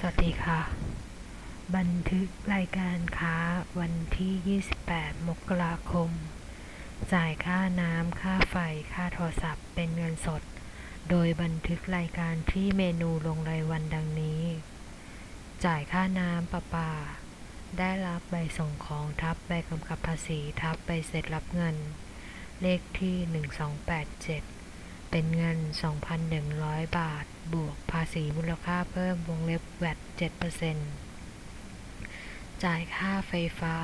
สวัสดีค่ะ บันทึกรายการค้าวันที่ 28 มกราคม จ่ายค่าน้ำค่าไฟค่าโทรศัพท์เป็นเงินสด โดยบันทึกรายการที่เมนูลงรายวันดังนี้ จ่ายค่าน้ำประปา ได้รับใบส่งของทับใบกำกับภาษีทับใบเสร็จรับเงิน เลขที่ 1287 เป็นเงิน 2,100 บาท บวกภาษีมูลค่าเพิ่มวงเล็บแวด7%จ่ายค่าไฟฟ้า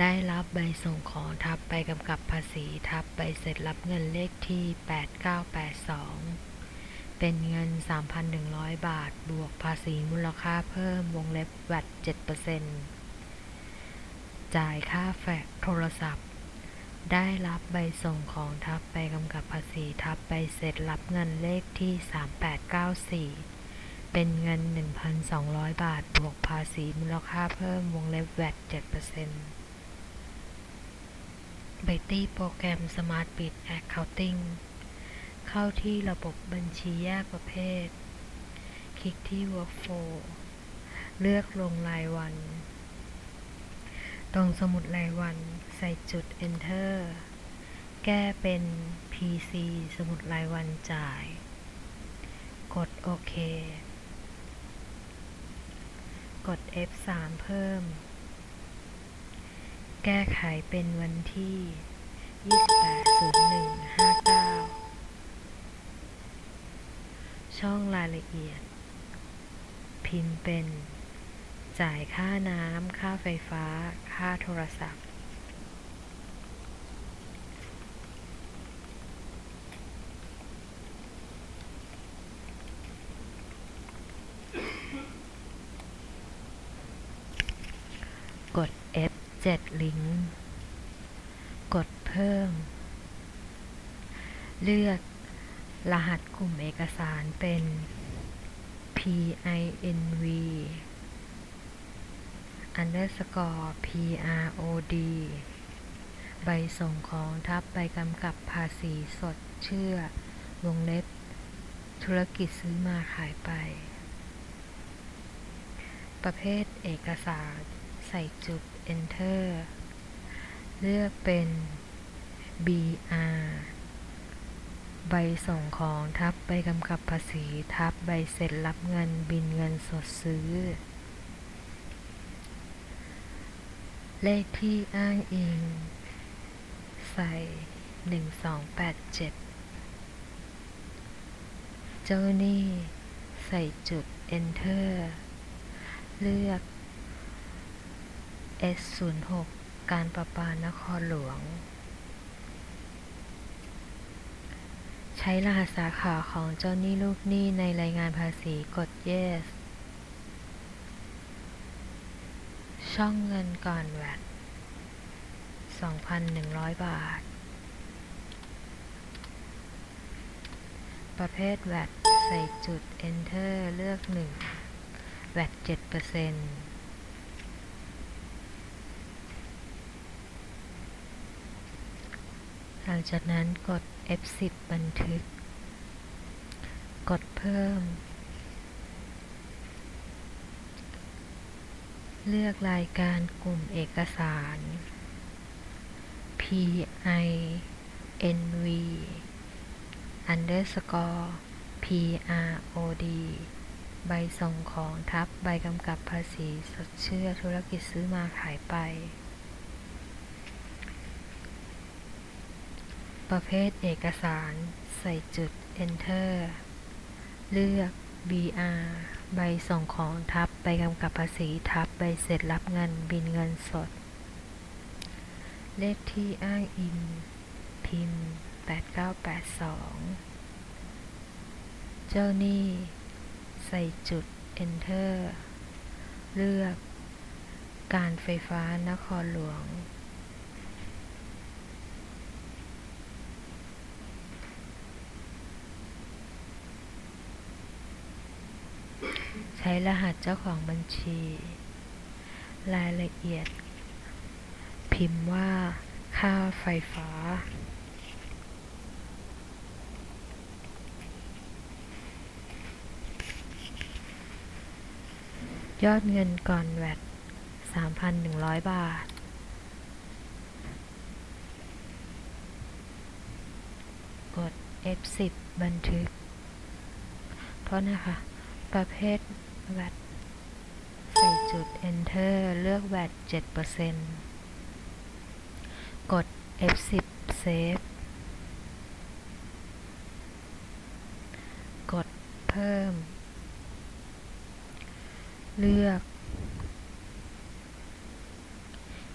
ได้รับใบส่งของทับใบกำกับภาษีทับใบเสร็จรับเงินเลขที่ 8982 เป็นเงิน 3,100 บาท บวกภาษีมูลค่าเพิ่มวงเล็บแวด7%จ่ายค่าแฟกโทรศัพท์ ได้รับใบส่งของทับใบกำกับภาษีทับใบเสร็จรับเงินเลขที่ 3894 เป็นเงิน 1,200 บาท บวกภาษีมูลค่าเพิ่มวงเล็บแวด7%เบตี้โปรแกรม Smart Bit Accounting เข้าที่ระบบบัญชีแยกประเภท คลิกที่ Workflow เลือกลงรายวัน ตรงสมุดรายวันใส่จุด Enter แก้เป็น PC สมุดรายวันจ่าย กดโอเค กด F3 เพิ่ม แก้ไขเป็นวันที่ 28.01.59 ช่องรายละเอียด พิมพ์เป็น จ่ายค่าน้ำ ค่าไฟฟ้า ค่าโทรศัพท์ กด F7 ลิงก์ กดเพิ่ม เลือกรหัสกลุ่มเอกสารเป็น PINV underscore PROD ใบส่งของทับใบกำกับภาษีสดเชื่อ วงเล็บ ธุรกิจซื้อมาขายไป ประเภทเอกสาร ใส่จุด Enter เลือกเป็น BR ใบส่งของทับใบกำกับภาษี ทับใบเสร็จรับเงินบินเงินสดซื้อ เลขที่อ้างอิง ใส่1287เจ้าหนี้ใส่จุด Enter เลือก S06 การประปานครหลวง ใช้รหัสสาขาของเจ้าหนี้ลูกหนี้ในรายงานภาษีกด Yes ช่องเงินก่อนแวด2,100 บาท ประเภทแวดใส่จุด Enter เลือก 1 แวด7%หลังจากนั้นกด F10 บันทึก กดเพิ่ม เลือกรายการกลุ่มเอกสาร PINV underscore PROD ใบส่งของทับใบกำกับภาษีสดเชื่อธุรกิจซื้อมาขายไป ประเภทเอกสารใส่จุด Enter เลือก BR ใบส่งของทับใบกำกับภาษีทับ ใบเสร็จรับเงินบินเงินสด เลขที่อ้างอิง พิมพ์ 8982 เจ้าหนี้ ใส่จุด Enter เลือก การไฟฟ้านครหลวงใช้รหัสเจ้าของบัญชี รายละเอียด พิมพ์ว่า ค่าไฟฟ้า ยอดเงินก่อนแวด3,100 บาท กด F10 บันทึกโทษนะคะ ประเภทแวด จุด Enter เลือกแวด7%กด F10 Save กดเพิ่ม เลือก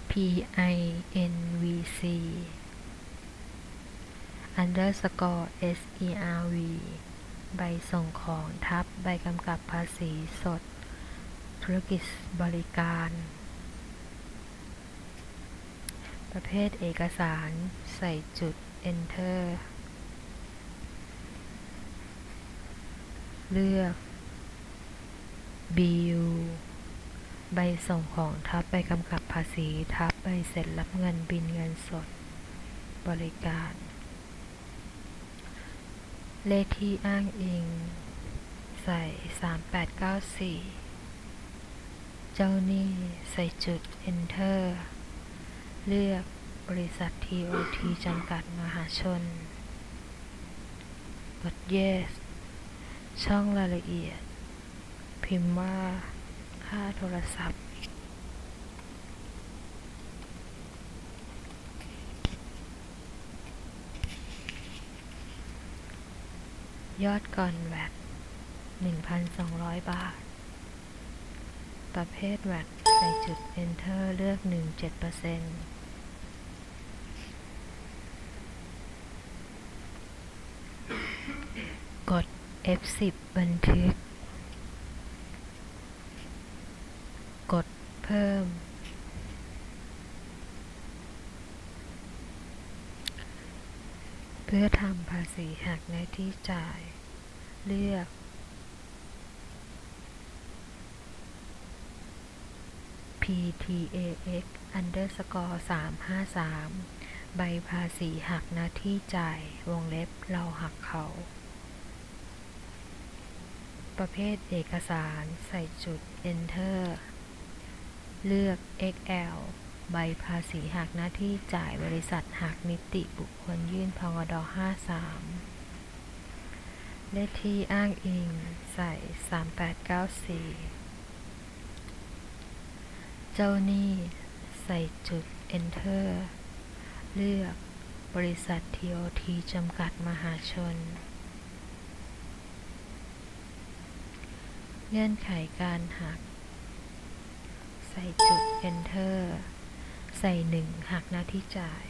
PINVC underscore SERV ใบส่งของทับใบกำกับภาษีสด ธุรกิจบริการ ประเภทเอกสาร ใส่จุด Enter เลือก BU ใบส่งของทับใบกำกับภาษีทับใบเสร็จรับเงินบินเงินสด บริการ เลขที่อ้างอิง ใส่ 3894เจ้าหนี้ ใส่จุด Enter เลือกบริษัท TOT จำกัดมหาชน กด Yes ช่องรายละเอียด พิมพ์ว่า ค่าโทรศัพท์ ยอดก่อนแวด1,200 บาท ประเภทแวดใส่จุด Enter เลือก 17%กด F10 บันทึก กดเพิ่ม เพื่อทำภาษีหักในที่จ่าย เลือก PTAX underscore 353 ใบภาษีหักหน้าที่จ่าย วงเล็บเราหักเขา ประเภทเอกสารใส่จุด Enter เลือก XL ใบภาษีหักหน้าที่จ่ายบริษัทหักนิติบุคคลยื่นพงด53 เลขที่อ้างอิงใส่ 3894 เจ้าหนี้ ใส่จุด Enter เลือก บริษัท TOT จำกัดมหาชน เงื่อนไขการหัก ใส่จุด Enter ใส่หนึ่งหักหน้าที่จ่าย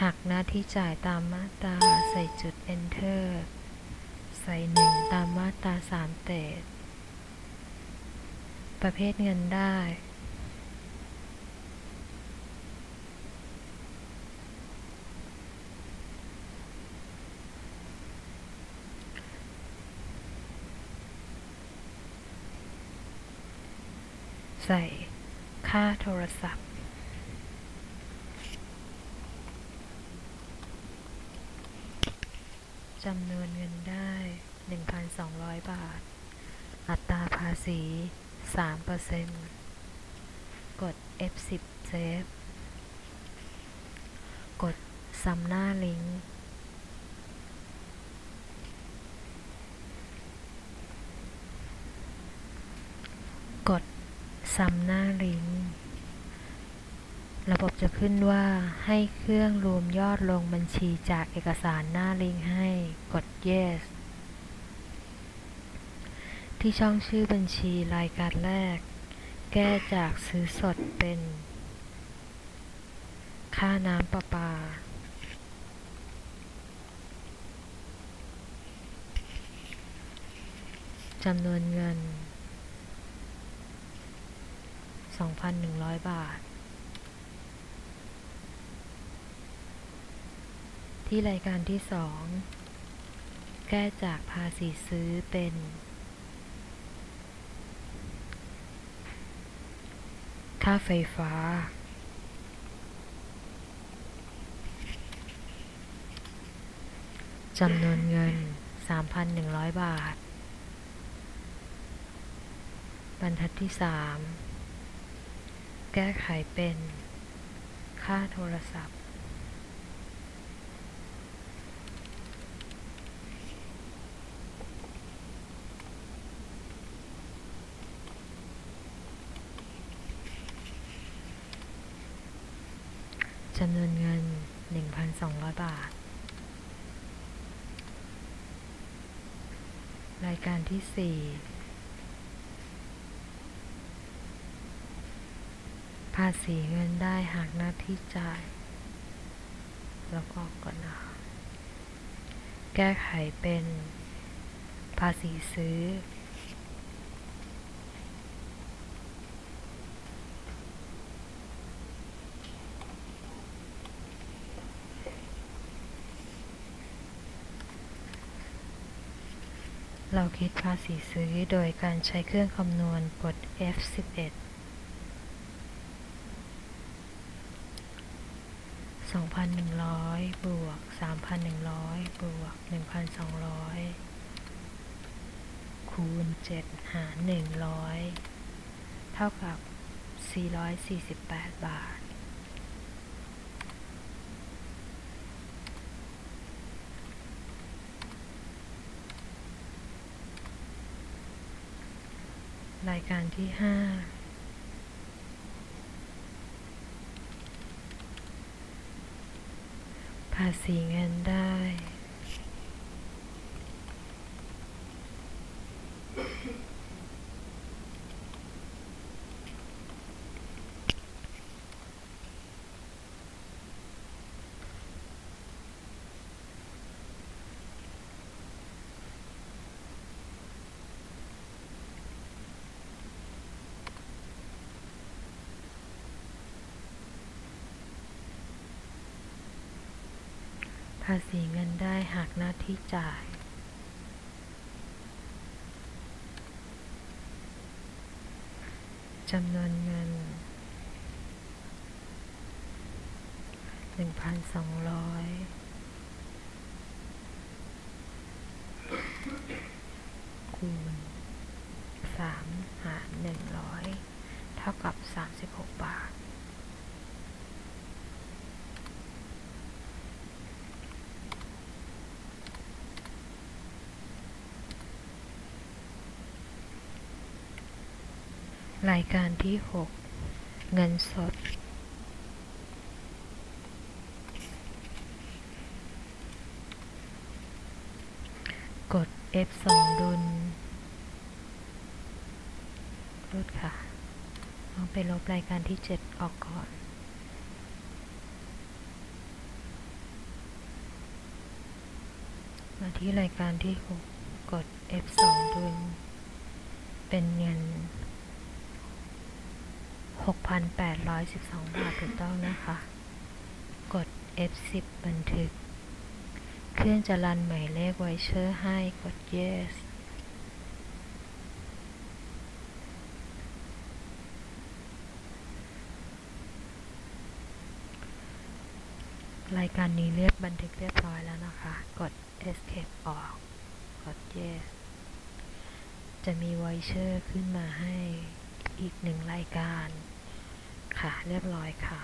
หักหน้าที่จ่ายตามมาตรา ใส่จุด Enter ใส่หนึ่งตามมาตราสามเตด ประเภทเงินได้ ใส่ค่าโทรศัพท์จำนวนเงินได้ 1,200 บาท อัตราภาษี 3%กด F10 Save กดซ้ำหน้าลิงก์กดซ้ำหน้าลิงก์ระบบจะขึ้นว่าให้เครื่องรวมยอดลงบัญชีจากเอกสารหน้าลิงก์ให้กด Yes ที่ช่องชื่อบัญชีรายการแรก แก้จากซื้อสดเป็น ค่าน้ำประปา จำนวนเงิน 2,100 บาท ที่รายการที่สองแก้จากภาษีซื้อเป็น ค่าไฟฟ้า จำนวนเงิน 3,100 บาท บรรทัดที่สามแก้ไขเป็น ค่าโทรศัพท์ จำนวนเงิน 1,200 บาท รายการที่ 4 ภาษีเงินได้หากหน้าที่จ่าย แล้วก็ก่อนนะคะแก้ไขเป็นภาษีซื้อ เราคิดภาษีซื้อโดยการใช้เครื่องคำนวณกด F11 2,100 บวก 3,100 บวก 1,200 คูณ 7 หาร 100 เท่ากับ 448 บาท รายการที่5ภาษีเงินได้ ภาษีเงินได้หากหน้าที่จ่าย จำนวนเงิน 1,200คูณ3หาร100 เท่ากับ 36 บาท รายการที่ 6 เงินสด กด F2 ดุลลดค่ะลองไปลบรายการที่ 7 ออกก่อน มาที่รายการที่ 6 กด F2 ดุลเป็นเงิน 6,812 บาทถูกต้องนะคะ กด F10 บันทึก เครื่องจะรันหมายเลขไวเชอร์ให้กด yes รายการนี้เรียบบันทึกเรียบร้อยแล้วนะคะ กด escape ออก กด yes จะมีไวเชอร์ขึ้นมาให้อีกหนึ่งรายการ ค่ะ เรียบร้อยค่ะ